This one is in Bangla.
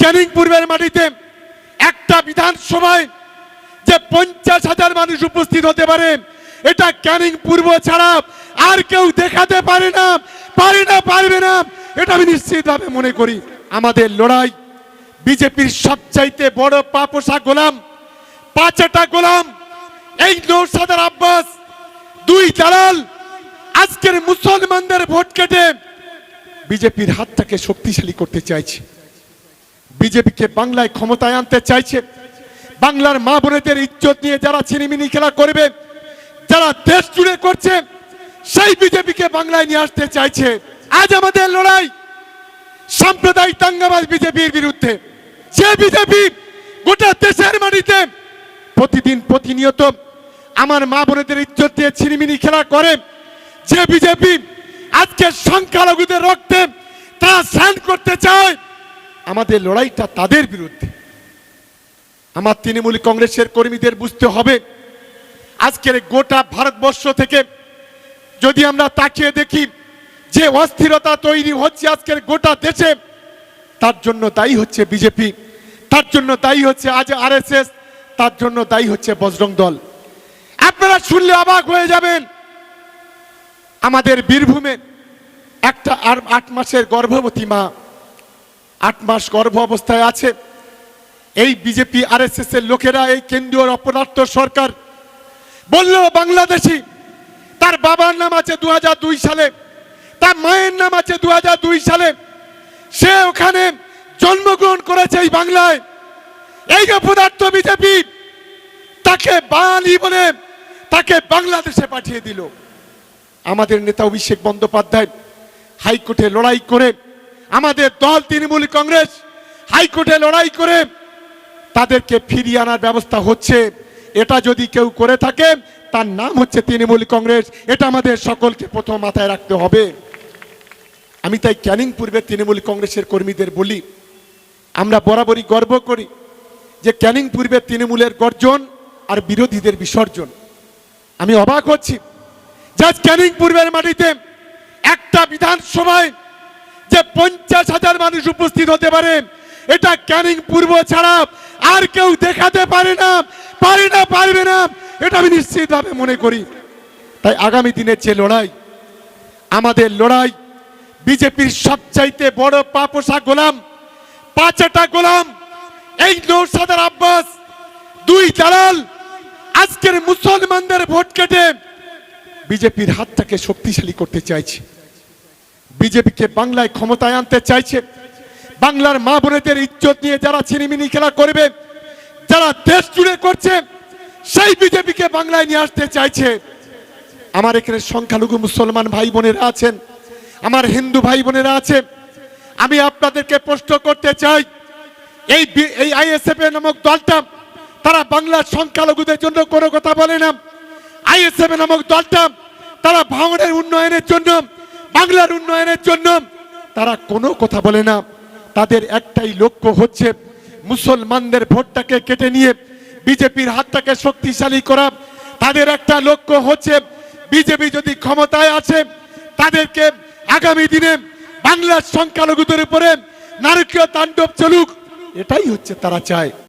ক্যানিং পূর্বের মাটিতে একটা বিধানসভায় যে পঞ্চাশ হাজার মানুষ উপস্থিত হতে পারে, এটা ক্যানিং পূর্ব ছাড়া আর কেউ দেখাতে পারে না পারে না, পারবে না, এটা আমি নিশ্চিতভাবে মনে করি। আমাদের লড়াই বিজেপির সবচাইতে বড় পাপোষা গোলাম, পাঁচটা গোলাম, এই নৌসাদার আব্বাস, দুই দালাল, আজকের মুসলমানদের ভোট কেটে বিজেপির হাতটাকে শক্তিশালী করতে চাইছে। বিজেপিকে বাংলায় ক্ষমতায় আনতে চাইছে। বাংলার মা বোনেদের ইজ্জত নিয়ে যারা ছিনিমিনি খেলা করবে, যারা দেশ জুড়ে করছে, সেই বিজেপিকে বাংলায় নিয়ে আসতে চাইছে। আজ আমাদের লড়াই সাম্প্রদায়িক দাঙ্গাবাজ বিজেপির বিরুদ্ধে। যে বিজেপি গোটা দেশের মাটিতে প্রতিদিন প্রতিনিয়ত আমার মা বোনেদের ইজ্জত দিয়ে ছিনিমিনি খেলা করে, যে বিজেপি আজকে সংখ্যালঘুদের রক্তে তারা স্নান করতে চায় আমাদের লড়াইটা তাদের বিরুদ্ধে। আমার তৃণমূল কংগ্রেসের কর্মীদের বুঝতে হবে, আজকের গোটা ভারতবর্ষ থেকে যদি আমরা তাকিয়ে দেখি যে অস্থিরতা তৈরি হচ্ছে আজকের গোটা দেশে, তার জন্য দায়ী হচ্ছে বিজেপি, তার জন্য দায়ী হচ্ছে আজ আরএসএস, তার জন্য দায়ী হচ্ছে বজরং দল। আপনারা শুনলে অবাক হয়ে যাবেন, আমাদের বীরভূমে একটা আর আট মাসের গর্ভবতী মা আট মাস গর্ভ অবস্থায় আছে। এই বিজেপি, আরএসএস এর লোকেরা, এই কেন্দ্রীয় অপরার্থ সরকার বলল, বাংলাদেশি তার বাবার নাম আছে দু দুই সালে, তার মায়ের নাম আছে দু দুই সালে। সে ওখানে জন্মগ্রহণ করেছে এই বাংলায়। এই যে পদার্থ বিজেপি, তাকে বাঙালি বলে তাকে বাংলাদেশে পাঠিয়ে দিল। আমাদের নেতা অভিষেক বন্দ্যোপাধ্যায় হাইকোর্টে লড়াই করে আমাদের দল, তৃণমূল কংগ্রেস হাইকোর্টে লড়াই করে তাদেরকে ফিরিয়ে আনার ব্যবস্থা হচ্ছে। এটা যদি কেউ করে থাকে, তার নাম হচ্ছে তৃণমূল কংগ্রেস। এটা আমাদের সকলকে প্রথম মাথায় রাখতে হবে। আমি তাই ক্যানিং পূর্বে তৃণমূল কংগ্রেসের কর্মীদের বলি, আমরা বরাবরই গর্ব করি যে ক্যানিং পূর্বে তৃণমূলের গর্জন আর বিরোধীদের বিসর্জন। আমি অবাক হচ্ছি জাজ ক্যানিং পূর্বের মাটিতে একটা বিধানসভায় যে পঞ্চাশ হাজার মানুষ উপস্থিত হতে পারে, এটা ক্যানিং পূর্ব ছাড়া আর কেউ দেখাতে পারে না পারে না, পারবে না, এটা আমি নিশ্চিতভাবে মনে করি। তাই আগামী দিনের যে লড়াই, আমাদের লড়াই, বিজেপির সবচাইতে বড় পাপোষা গোলাম, পাঁচটা গোলাম, এই নৌসাদার আব্বাস, দুই দালাল, আজকের মুসলমানদের ভোট কেটে বিজেপির হাতটাকে শক্তিশালী করতে চাইছে। বিজেপিকে বাংলায় ক্ষমতায় আনতে চাইছে। বাংলার মা বোনেদের ইজ্জত নিয়ে যারা ছিনিমিনি খেলা করবে, যারা দেশ জুড়ে করছে, সেই বিজেপিকে বাংলায় নিয়ে আসতে চাইছে। আমার এখানে সংখ্যালঘু মুসলমান ভাই বোনেরা আছেন, আমার হিন্দু ভাই বোনেরা আছে আমি আপনাদেরকে প্রশ্ন করতে চাই, এই এই আইএসএফ নামক দলটা, তারা বাংলার সংখ্যালঘুদের জন্য কোনো কথা বলে না। আইএসএফ নামক দলটা, তারা ভাঙনের উন্নয়নের জন্য বাংলার উন্নয়নের জন্য তারা কোনো কথা বলে না। তাদের একটাই লক্ষ্য হচ্ছে মুসলমানদের ভোটটাকে কেটে নিয়ে বিজেপির হাতটাকে শক্তিশালী করা। তাদের একটা লক্ষ্য হচ্ছে বিজেপি যদি ক্ষমতায় আছে, তাদেরকে আগামী দিনে বাংলার সংখ্যালঘুদের উপরে নারকীয় তাণ্ডব চলুক। এটাই হচ্ছে তারা চায়।